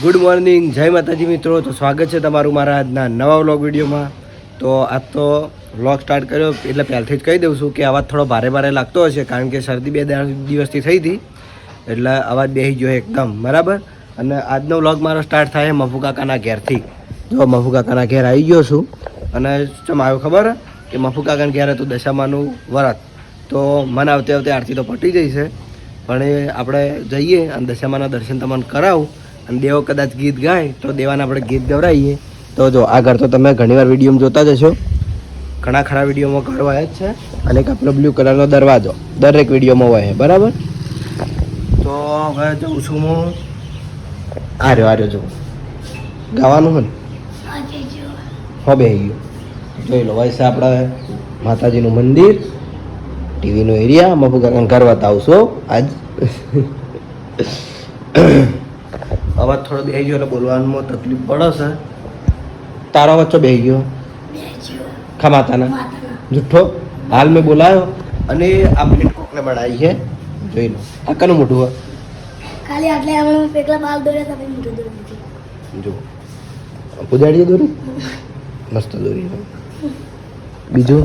Good morning જય માતાજી મિત્રો. તો સ્વાગત છે તમારું મારા આજના નવા વ્લોગ વિડીયોમાં. તો આજ તો વ્લોગ સ્ટાર્ટ કર્યો, એટલે પહેલથી જ કહી દઉં છું કે અવાજ થોડો ભારે ભારે લાગતો હશે, કારણ કે શરદી બે દિવસથી થઈ હતી. એટલે અવાજ બેસી ગયો એકદમ, બરાબર? અને આજનો વ્લોગ મારો સ્ટાર્ટ થાય મફુ કાકાના ઘેરથી. જો મફુ કાકાના ઘેર આવી ગયો છું, અને ચમ આવ્યો ખબર? કે મફુ કાકાના ઘેર હતું દશામાનું વરત. તો મને આવતે આવતે આરતી તો પટી જઈ છે. પણ આપણે જઈએ અને દશામાના દર્શન તમને કરાવું. અને દેવો કદાચ ગીત ગાય તો દેવાને આપણે ગીત ગવડાવીએ તો જો, આગળ તો તમે ઘણીવાર વિડીયોમાં જોતા જ હશો. ઘણા ખરા વિડીયોમાં કરવા જ છે અને એક આપણો બ્લુ કલરનો દરવાજો દરેક વિડીયોમાં હોય બરાબર? તો હવે જઉં છું હું. આર્યો આર્યો જવું ગાવાનું હોય ને? હો, બે ગયો. જોઈ લો વૈસે આપણે માતાજીનું મંદિર, ટીવીનો એરિયા મફુ કરવા બતાવશો આજ. અવાજ થોડો બે ગયો એટલે બોલવામાં તકલીફ પડે છે. તારો તો બે ગયો. ખમાતાના. માતાના જુઠ્ઠો. હાલ મેં બોલાયો અને આ પ્લેટ કોકને બનાવી છે. જોઈ લો. આ કનું મોઢું હોય ખાલી આટલે હમણાં પેટલા બાલ દોર્યા તમે મોઢું દોરી જો પૂજાડીએ દોરી મસ્ત દોરી છે. બીજું?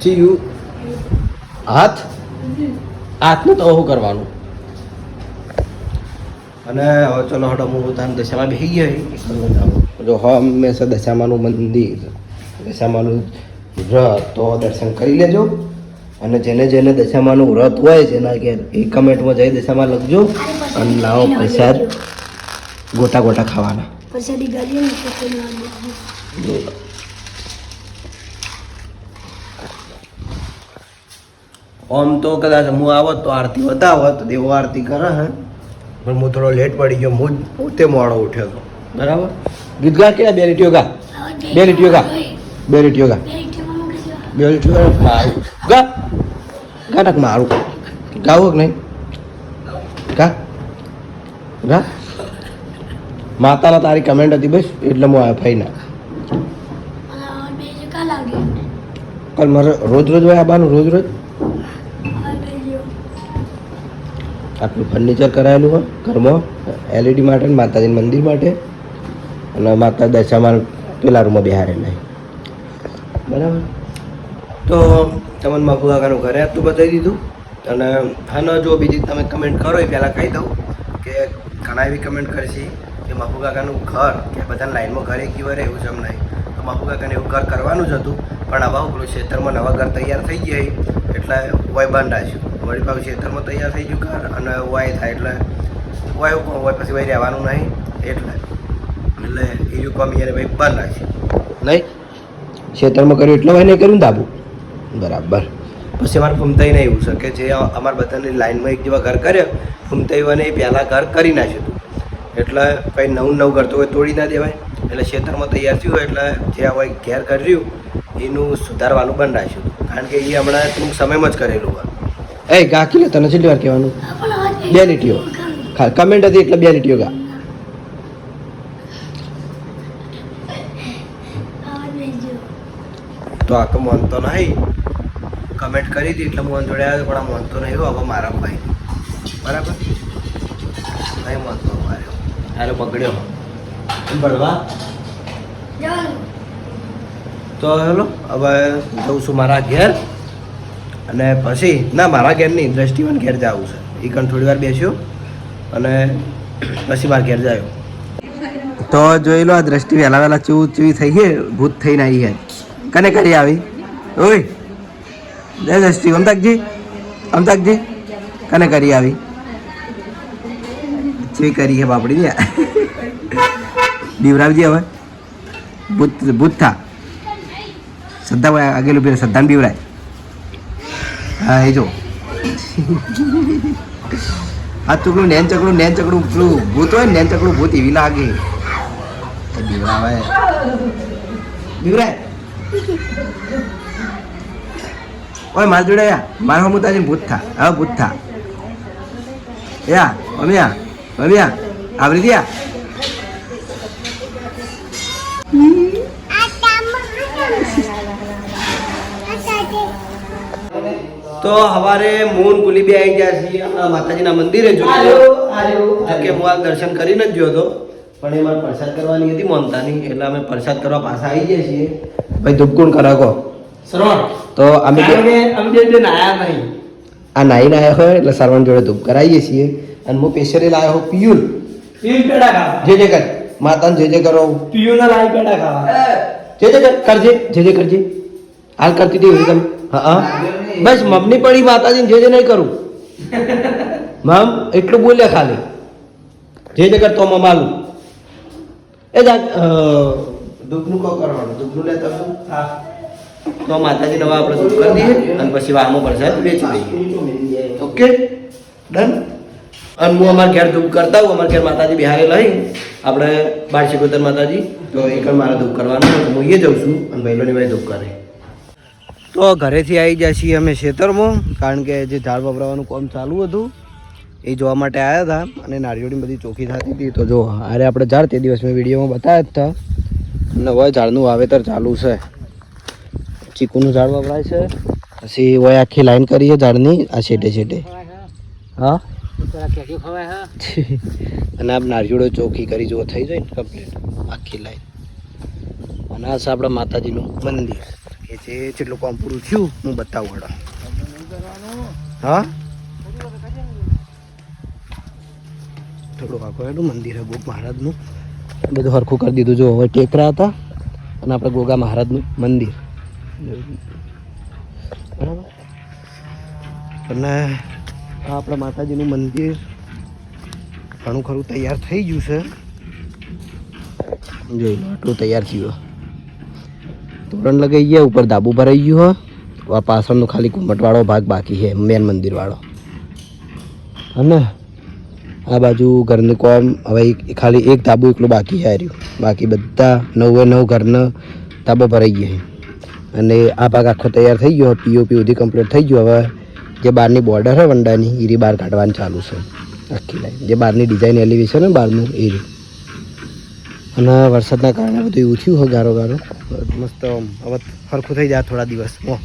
ચીયું હાથ? હાથનું તો કરવાનું. અને હવે ચલો હટો હું પોતાની દશામાં બેસી ગયા જો હંમેશા દશામાનું મંદિર દશામાનું વ્રત તો દર્શન કરી લેજો. અને જેને જેને દશામાનું વ્રત હોય જેના ઘેર એ કમેન્ટમાં જઈ દશામાં લખજો. અને લાવો પ્રસાદ. ગોટા ગોટા ખાવાના. ને તો તો કદાચ હું આવત તો આરતી બતાવત દેવો આરતી કરે હે. પણ હું થોડો લેટ પડી ગયો. હું પોતે મોડો ઉઠ્યો હતો. બરાબર? ગીત ગા? કેટલા બે લીટીઓ ગા? બે લીટીઓ ગા. બે લીટીઓ ગા. બે લીટીઓ મારું. ગા? ગાટક મારું. ગાવું કે નહીં? ગા? ગા? માતાના તારી કમેન્ટ હતી બસ એટલે હું આવ્યો ફાઈના કાલ મારે રોજ રોજ હોય આવવાનું રોજ રોજ આ બે જે આટલું ફર્નિચર કરાયેલું હોય, ઘરમાં એલઈડી માટે માતાજી મંદિર માટે. અને માતા દશામાં પેલા રૂમમાં બિહારેલા બરાબર? તો તમને મફુ કાકાનું ઘરે આટલું બતાવી દીધું. અને હા જો બીજી તમે કમેન્ટ કરો, એ પહેલાં કહી દઉં કે ઘણા એવી કમેન્ટ કરશે કે મફુ કાકાનું ઘર, કે બધાને લાઈનમાં ઘરે કેવું રહે એવું જમ નહીં. તો મફુ કાકાને એવું ઘર કરવાનું જ હતું, પણ આવા પેલું ક્ષેત્રમાં નવા ઘર તૈયાર થઈ ગયા એટલે વય બંધ રાખ્યું વળી પાછું ક્ષેત્રમાં તૈયાર થઈ ગયું ઘર અને વાય થાય એટલે વાય એવું હોય પછી વય રહેવાનું નહીં. એટલે એટલે એ જો કામ યાર ભાઈ બંધ રાખ્યું નહીં? ક્ષેત્રમાં કર્યું એટલે હોય નહીં કર્યું દાબુ બરાબર. પછી અમારે ફૂમતાઈને એવું છે કે જે અમારા બધાની લાઈનમાં એક જેવા ઘર કર્યો ફૂમતાઈવાને એ પહેલાં ઘર કરી નાખ્યું હતું. એટલે કંઈ નવું નવું ઘર તો હોય તોડી ના દેવાય. એટલે ખેતરમાં તૈયાર થયું હોય એટલે જે આ હોય ઘેર કર્યું એનું સુધારવાનું બંધ રાખ્યું કારણ કે એ હમણાં ટૂંક સમયમાં જ કરેલું હોય. એ ગાકી લે તને કેટલી વાર કહેવાનું. બે લીટીઓ. કમેન્ટ હતી એટલે બે લીટીઓ ગા. તો તો આ તો માનતો નહીં. કમેન્ટ કરી હતી એટલે હું જોડે આવ્યો પણ આ માનતો નહીં હો, હવે મારા ભાઈ. બરાબર? નહીં માનતો મારે અરે બગડ્યો તો હેલો, હવે જઉં છું મારા ઘેર. અને પછી, ના, મારા ઘેર નહીં દ્રષ્ટિવાન ઘેર જવું છે. એ કણ થોડી વાર બેસ્યો. અને પછી મારા ઘેર જાયો. તો જોઈ લો, આ દ્રષ્ટિ વહેલા વહેલા ચૂ ચૂવી થઈ ગઈ, ભૂત થઈને આવી ગયા. કને કરી આવી? ઓય, જય દ્રષ્ટિ, અમતાકજી અમતાકજી, કને કરી આવી? ચૂવી કરી છે બાપડી ને બીવરાવજી હવે? ભૂત ભૂત થા. શ્રદ્ધા ભાઈ આગેલું પેલું શ્રદ્ધાને બીવરાય. હા, એ જો. આ ચકડું નેન ચકડું નેન ચકડું, પેલું ભૂત હોય નેન ચકડું ભૂત, એવી લાગે. બીવરાવે. બીવરાય. ઓય, માર જોડે યા મારા તાજી ભૂત થા. હવે ભૂત થા. યા મમ્યા મમ્યા આવરી દ્યા તો સવારે મૂન કુલીબી આવી ગયા છીએ માતાજીના મંદિરે જો કે હું આ દર્શન કરીને જ ગયો હતો પણ એ મારે પ્રસાદ કરવાની હતી મોનતાની એટલે અમે પ્રસાદ કરવા પાછા આવી ગયા છીએ. ભાઈ ધૂપકુણ કરાકો શ્રવણ તો અમે અમે બે નાયા નહીં. આ નાઈ નાયા હોય એટલે શ્રવણ જોડે ધૂપ કરાવીએ છીએ. અને હું પેશરે લાયો હું પિયુલ પીયું પેડા ખાવા. જે જે કર માતાને જે જે કરો પીયું ના લાઈ પેડા ખાવા. જે જે કર કરજે જે જે. કરજે હાલ કરતી હતી તમે હા હા. બસ મમ્મી પડી માતાજીને જે જે નહીં કરું. મમ એટલું બોલ્યા ખાલી. જે જે કર તો મમાલું એ દા દુઃખનું કહો કરવાનું દુઃખનું લે આવશું. હા. તો માતાજી નવા આપણે દુઃખ કરી દઈએ અને પછી વામો પ્રસાદ વેચી દઈએ. ઓકે? ડન? અને હું અમારા ઘેર ધૂપ કરતા હું અમારા ઘેર માતાજી બિહારે લઈ. આપણે બાર શિકોતર માતાજી તો એક મારા ધૂપ કરવાનું હું એ જઉં છું અને ભાઈલોની ભાઈ ધૂપ કરે. તો ઘરેથી આવી ગયા છીએ અમે ખેતરમાં, કારણ કે જે ઝાડ વપરાવાનું કામ ચાલુ હતું, એ જોવા માટે આવ્યા હતા અને નારિયેળની બધી ચોખ્ખી થતી હતી. તો જો અરે આપણે ઝાડ તે દિવસ મેં વિડીયોમાં બતાવ્યા જ હતા. અને હવે ઝાડનું વાવેતર ચાલુ છે. ચીકુનું ઝાડ વપરાય છે. પછી હોય આખી લાઈન કરીએ ઝાડની, આ છેટે છેટે. હા? અને આપ નારિયોળો ચોખ્ખી કરી જુઓ, થઈ જાય ને કમ્પ્લીટ આખી લાઈન. અને આ છે આપણા માતાજીનું મંદિર. એ જેટલું કામ પૂરું થયું, હું બતાવું હડો. હા? થોડું આખું એનું મંદિર હે ગોગ મહારાજનું. બધું હરખું કરી દીધું. જો હવે ટેકરા હતા અને આપણે ગોગા મહારાજનું મંદિર. બરાબર? અને આ આપણા માતાજીનું મંદિર ઘણું ખરું તૈયાર થઈ ગયું છે. જોઈ લો, આટલું તૈયાર થયું. તોરણ લગાઈ ગયા, ઉપર ધાબુ ભરાઈ ગયું, હો. આ પાછળનો ખાલી ઘુમટવાળો ભાગ બાકી છે મેન મંદિરવાળો. અને આ બાજુ ઘરનું કોમ, હવે ખાલી એક ધાબુ એકલું બાકી છે, આ રહ્યું. બાકી બધા નવે નવ ઘરના ધાબા ભરાઈ ગયા અને આ ભાગ આખો તૈયાર થઈ ગયો પીઓપી સુધી કમ્પ્લીટ થઈ ગયો. હવે જે બહારની બોર્ડર છે વંડાની, એ બહાર કાઢવાની ચાલુ છે. આખી લાઈન જે બહારની ડિઝાઇન એલિવેશન ને બહારનું, એ અને વરસાદના કારણે બધું એવું થયું હોય ગારો ગારો. મસ્ત હવે સરખું થઈ જાય થોડા દિવસમાં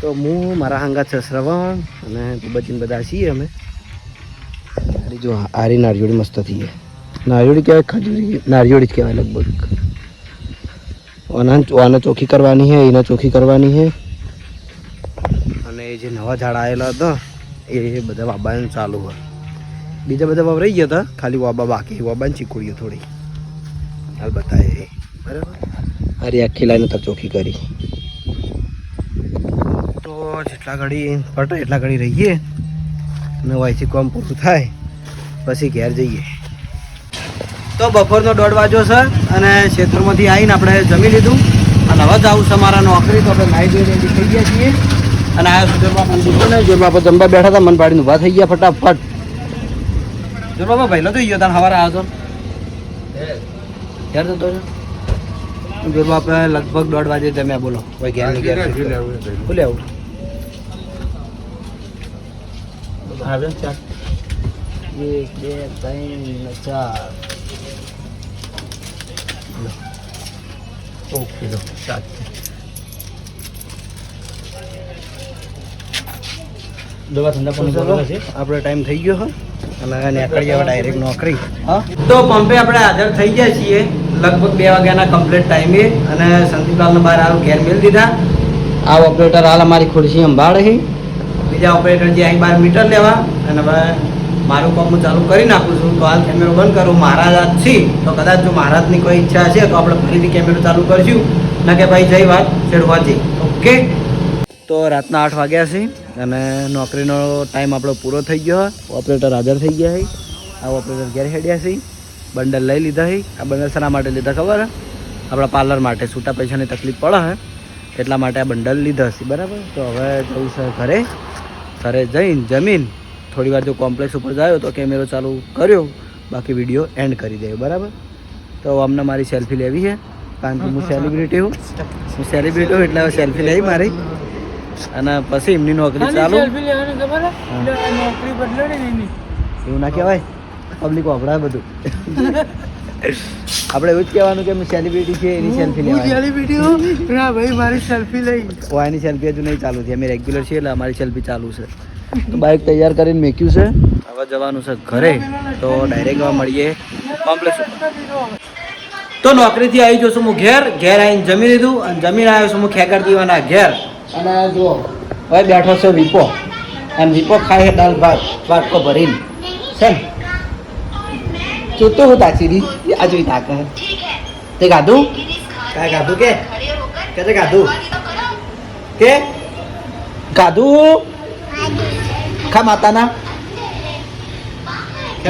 તો હું, મારા હાંગા છે શ્રવણ અને બચીને બધા છીએ અમે. જો આરી નારિયોળી મસ્ત થઈ છે નારિયોળી કહેવાય ખજૂરી, નારિયોળી જ કહેવાય લગભગ. આના આને ચોખ્ખી કરવાની છે એને ચોખ્ખી કરવાની છે અને એ જે નવા ઝાડ આવેલા હતા, એ બધા બાબાને ચાલુ હોય. બીજા બધા વવરાઈ ગયા હતા. ખાલી વાબા બાકી વાબાની ચીકુડીઓ થોડી. હાલ બતાવે બરાબર? અરે આખી લાઈન તો ચોખ્ખી કરી. તો જેટલા ઘડી પટે એટલા ઘડી રહીએ. અને વાયથી કામ પૂરું થાય, પછી ઘેર જઈએ. તો બપોરનો દોઢ વાગ્યો છે અને ક્ષેત્રમાંથી આવીને આપણે જમી લીધું. અને હવે જવું છે મારા નોકરી, તો આપણે નાઈ ધોઈ રેડી થઈ ગયા છીએ. અને આ જોરમાં મંદિર જોરમાં આપણે જમવા બેઠા હતા મન પાડીને ઊભા થઈ ગયા ફટાફટ. જોરમાં ભાઈ તો ગયો તાર હવારે આવ્યો તો ઘેર જતો જો આપણે? લગભગ દોઢ વાગે જમ્યા બોલો. કોઈ ઘેર નહીં ઘેર બોલે આવું આવ્યો ચાર. એક બે ત્રણ ચાર. ઓકે સાત દવા ઠંડા પાણી છે? આપણે ટાઈમ થઈ ગયો છે અને નીકળી જવા ડાયરેક્ટ નોકરી. તો પંપે આપણે હાજર થઈ ગયા છીએ. લગભગ બે વાગ્યાના કમ્પ્લીટ ટાઈમે અને સંદીપલાલને બહાર આવું ઘેર મેળ દીધા. આ ઓપરેટર હાલ અમારી ખુરશી સંભાળે છે. બીજા ઓપરેટર જે અહીં બાર મીટર લેવા. અને હવે મારું કામ હું ચાલુ કરી નાખું છું. તો હાલ કેમેરો બંધ કરું. મહારાજ આજ છી. તો કદાચ જો મહારાજની કોઈ ઈચ્છા હશે તો આપણે ફરીથી કેમેરો ચાલુ કરીશું. ના કે ભાઈ જય વાત. છેડવા જઈ ઓકે તો રાતના આઠ વાગ્યા છે. અને નોકરીનો ટાઈમ આપણો પૂરો થઈ ગયો ઓપરેટર હાજર થઈ ગયા છે આ ઓપરેટર ઘેર હેડ્યા છે. બંડલ લઈ લીધા છે આ બંડલ શેના માટે લીધા ખબર હે? આપણા પાર્લર માટે છૂટા પૈસાની તકલીફ પડે હે. એટલા માટે આ બંડલ લીધા છે. બરાબર? તો હવે જવું છે ઘરે. ઘરે જઈને જમીન. થોડી વાર જો કોમ્પ્લેક્સ ઉપર જાયો તો કેમેરો ચાલુ કર્યો. બાકી વીડિયો એન્ડ કરી દે બરાબર? તો અમને મારી સેલ્ફી લેવી છે કારણ કે હું સેલિબ્રિટી હું. હું સેલિબ્રિટી હું એટલે સેલ્ફી લેવી મારી. અને પછી એમની નોકરી ચાલુ. નોકરી એવું ના કહેવાય. પબ્લિક વાપરાય બધું. આપણે એવું જ કહેવાનું કે સેલિબ્રિટી છે એની સેલ્ફી લેવાની. ના ભાઈ મારી સેલ્ફી લઈ. ઓ એની સેલ્ફી હજુ નહીં ચાલુ થઈ. અમે રેગ્યુલર છીએ એટલે અમારી સેલ્ફી ચાલુ છે. તો બાઇક તૈયાર કરીને મેક્યું છે. હવે જવાનું છે ઘરે. તો ડાયરેક્ટ મળીએ. કોમ્પ્લેક્સ તો નોકરીથી આવી જશું હું ઘેર. ઘેર આવીને જમી લીધું અને જમીને આવ્યો છું હું ખેકર દીવાના ઘેર. અને જુઓ. હવે બેઠો છે વિપો. અને વિપો ખાય છે દાળ ભાત વાટકો ભરીને. છે ને જોતો હું તાચીરી આ જોઈ તાકે તે ગાધું? કાંઈ ગાધું કે? કે તે ગાધું? કે? ગાધું? ખા માતાના.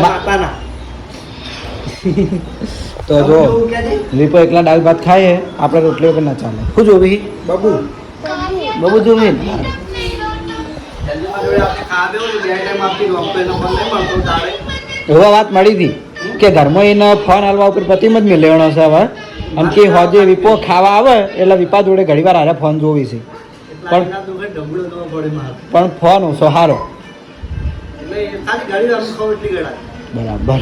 માતાના. તો જો વિપો એકલા દાળ ભાત ખાય છે, આપણે રોટલી વગર ના ચાલે. શું જોવી બબુ બબુ જોવી એવા વાત મળી હતી કે ઘરમાં એને ફોન હાલવા ઉપર પતિમ જ લેવાનો છે હવે. આમ કે હોજે વિપો ખાવા આવે, એટલે વિપા જોડે ઘણી વાર હારે ફોન જોવી છે. પણ પણ ફોન ઓછો સારો બરાબર.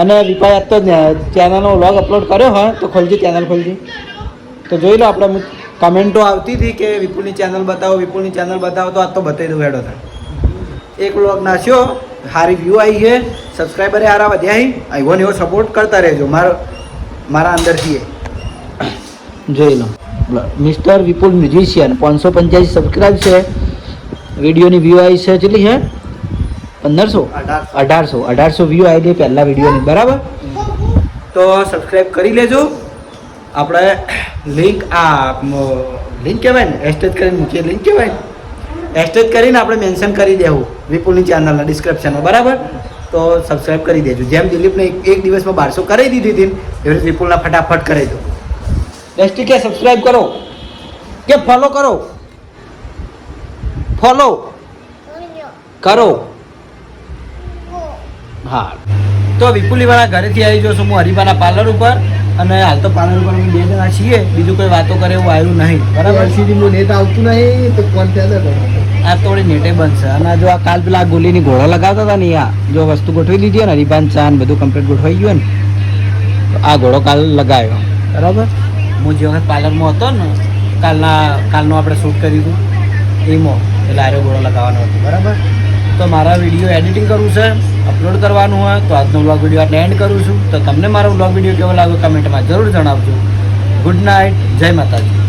અને વિપા યાદ તો ચેનલનો વ્લોગ અપલોડ કર્યો હોય, તો ખોલજી, ચેનલ ખોલજી. તો જોઈ લો આપણે કમેન્ટો આવતી હતી કે વિપુલની ચેનલ બતાવો વિપુલની ચેનલ બતાવો તો આ તો બતાવી દઉં હેડો થાય એક વ્લોગ નાખ્યો સારી વ્યૂ આવી છે. સબસ્ક્રાઈબરે હારા વધ્યા આવ્યો ને એવો સપોર્ટ કરતા રહેજો. મારો મારા અંદરથી જોઈ લો મિસ્ટર વિપુલ મ્યુઝિશિયન પાંચસો પંચ્યાસી સબસ્ક્રાઈબ છે. વિડીયોની વ્યૂ આવી છે કેટલી છે? પંદરસો? અઢારસો. અઢારસો. વ્યૂ આવી ગઈ પહેલાં વિડીયોની. બરાબર? તો સબસ્ક્રાઈબ કરી લેજો. આપણે લિંક આ લિંક કહેવાય ને? એસ્ટેજ કરીને મૂકીએ. લિંક કહેવાય ને? એસ્ટેજ કરીને આપણે મેન્શન કરી દેવું. વિપુલની ચેનલના ડિસ્ક્રિપ્શનમાં બરાબર? તો સબસ્ક્રાઈબ કરી દેજો. જેમ દિલીપને એક દિવસમાં બારસો કરી દીધી હતી એવી વિપુલના ફટાફટ કરી દો. એસટી કે સબસ્ક્રાઈબ કરો. કે ફોલો કરો. ફોલો કરો. હા. તો વિપુલીવાળા ઘરેથી આવી જશો હું હરિભાના પાર્લર ઉપર. અને હાલ તો પાર્લર પણ બે જણા છીએ. બીજું કોઈ વાતો કરે એવું આવ્યું નહીં. બરાબર? નેટ આવતું નહીં તો કોણ આ થોડી નેટે બનશે અને જો આ કાલ પેલા ગોલીની ઘોડા લગાવતા હતા ને આ જો વસ્તુ ગોઠવી દીધી ને હરિભાન ચા ને બધું કમ્પ્લીટ ગોઠવાઈ ગયું ને તો આ ઘોડો કાલ લગાવ્યો. બરાબર? હું જે વખત પાર્લરમાં હતો ને કાલના કાલનું આપણે શૂટ કર્યું હતું એમાં એટલે આર્યો ઘોડો લગાવવાનો હતો. બરાબર? તો મારા વીડિયો એડિટિંગ કરવું છે. અપલોડ કરવાનું હોય તો આજનો વ્લોગ વીડિયો આટલે એન્ડ કરું છું. તો તમને મારો વ્લોગ વીડિયો કેવો લાગ્યો કમેન્ટમાં જરૂર જણાવજો. ગુડ નાઇટ જય માતાજી.